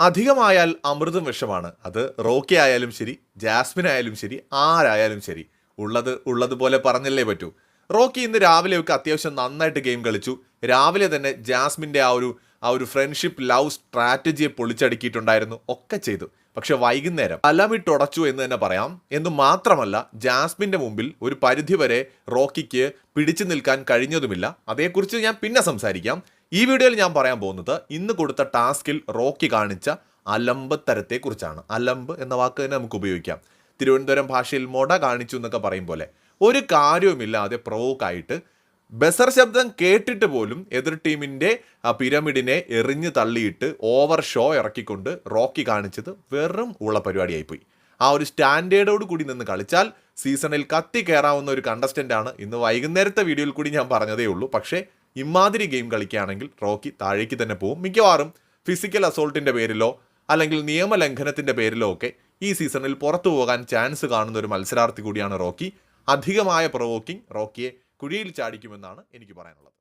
അധികമായാൽ അമൃതും വിഷമാണ്. അത് റോക്കി ആയാലും ശരി ജാസ്മിൻ ആയാലും ശരി ആരായാലും ശരി. ഉള്ളത് ഉള്ളതുപോലെ പറഞ്ഞല്ലേ പറ്റൂ. റോക്കി ഇന്ന് രാവിലെയൊക്കെ അത്യാവശ്യം നന്നായിട്ട് ഗെയിം കളിച്ചു. രാവിലെ തന്നെ ജാസ്മിന്റെ ആ ഒരു ആ ഒരു ഫ്രണ്ട്ഷിപ്പ് ലവ് സ്ട്രാറ്റജിയെ പൊളിച്ചടുക്കിയിട്ടുണ്ടായിരുന്നു. ഒക്കെ ചെയ്തു. പക്ഷെ വൈകുന്നേരം അലമിട്ടുടച്ചു എന്ന് തന്നെ പറയാം. എന്ന് മാത്രമല്ല ജാസ്മിന്റെ മുമ്പിൽ ഒരു പരിധിവരെ റോക്കിക്ക് പിടിച്ചു നിൽക്കാൻ കഴിഞ്ഞതുമില്ല. അതേക്കുറിച്ച് ഞാൻ പിന്നെ സംസാരിക്കാം. ഈ വീഡിയോയിൽ ഞാൻ പറയാൻ പോകുന്നത് ഇന്ന് കൊടുത്ത ടാസ്കിൽ റോക്കി കാണിച്ച അലമ്പ് തരത്തെക്കുറിച്ചാണ് അലമ്പ് എന്ന വാക്ക് തന്നെ നമുക്ക് ഉപയോഗിക്കാം. തിരുവനന്തപുരം ഭാഷയിൽ മൊട കാണിച്ചു എന്നൊക്കെ പറയും പോലെ. ഒരു കാര്യവുമില്ലാതെ പ്രൊവോക്കായിട്ട് ബസർ ശബ്ദം കേട്ടിട്ട് പോലും എതിർ ടീമിന്റെ പിരമിഡിനെ എറിഞ്ഞു തള്ളിയിട്ട് ഓവർ ഷോ ഇറക്കിക്കൊണ്ട് റോക്കി കാണിച്ചത് വെറും ഉള്ള പരിപാടിയായിപ്പോയി. ആ ഒരു സ്റ്റാൻഡേർഡോട് കൂടി നിന്ന് കളിച്ചാൽ സീസണിൽ കത്തി കയറാവുന്ന ഒരു കണ്ടസ്റ്റന്റ് ആണ്. ഇന്ന് വൈകുന്നേരത്തെ വീഡിയോയിൽ കൂടി ഞാൻ പറഞ്ഞതേ ഉള്ളൂ. പക്ഷേ ഇമാതിരി ഗെയിം കളിക്കുകയാണെങ്കിൽ റോക്കി താഴേക്ക് തന്നെ പോകും. മിക്കവാറും ഫിസിക്കൽ അസോൾട്ടിന്റെ പേരിലോ അല്ലെങ്കിൽ നിയമലംഘനത്തിന്റെ പേരിലോ ഒക്കെ ഈ സീസണിൽ പുറത്തു പോകാൻ ചാൻസ് കാണുന്ന ഒരു മത്സരാർത്ഥി കൂടിയാണ് റോക്കി. അധികമായ പ്രൊവോക്കിംഗ് റോക്കിയെ കുഴിയിൽ ചാടിക്കുമെന്നാണ് എനിക്ക് പറയാനുള്ളത്.